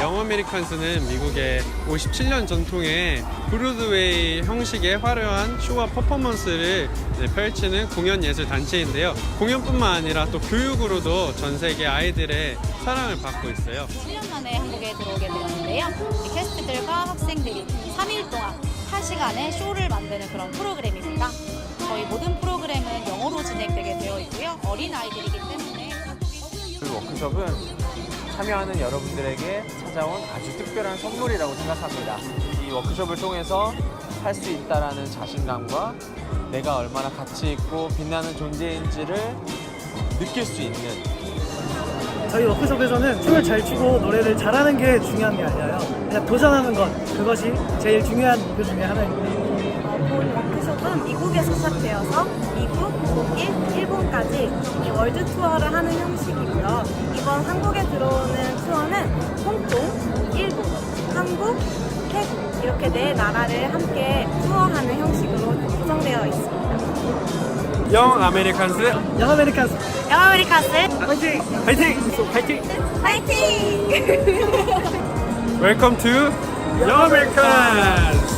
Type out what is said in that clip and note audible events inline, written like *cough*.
아메리칸스는 미국의 57년 전통의 브로드웨이 형식의 화려한 쇼와 퍼포먼스를 네, 펼치는 공연 예술 단체인데요. 공연뿐만 아니라 또 교육으로도 전 세계 아이들의 사랑을 받고 있어요. 7년 만에 한국에 들어오게 되었는데요. 이 캐스트들과 학생들이 3일 동안 1시간의 쇼를 만드는 그런 프로그램입니다. 저희 모든 프로그램은 영어로 진행되게 되어 있고요. 어린 아이들이기 때문에 그 워크숍은 참여하는 여러분들에게 찾아온 아주 특별한 선물이라고 생각합니다. 이 워크숍을 통해서 할 수 있다라는 자신감과 내가 얼마나 가치 있고 빛나는 존재인지를 느낄 수 있는 저희 워크숍에서는 춤을 잘 추고 노래를 잘하는 게 중요한 게 아니라요. 그냥 도전하는 것 그것이 제일 중요한 목표 중에 하나입니다. 본 워크숍은 미국에서 시작되어서 미국, 독일, 일본까지 이 월드 투어를 하는 형식이고요. 이번 한국에 들어오는 태국 이렇게 네 나라를 함께 투어하는 형식으로 구성되어 있습니다. 영 아메리칸스 영 아메리칸스 영 아메리카스 파이팅! 파이팅! 파이팅! 파이팅! 웰컴 투 영 아메리칸스 *laughs*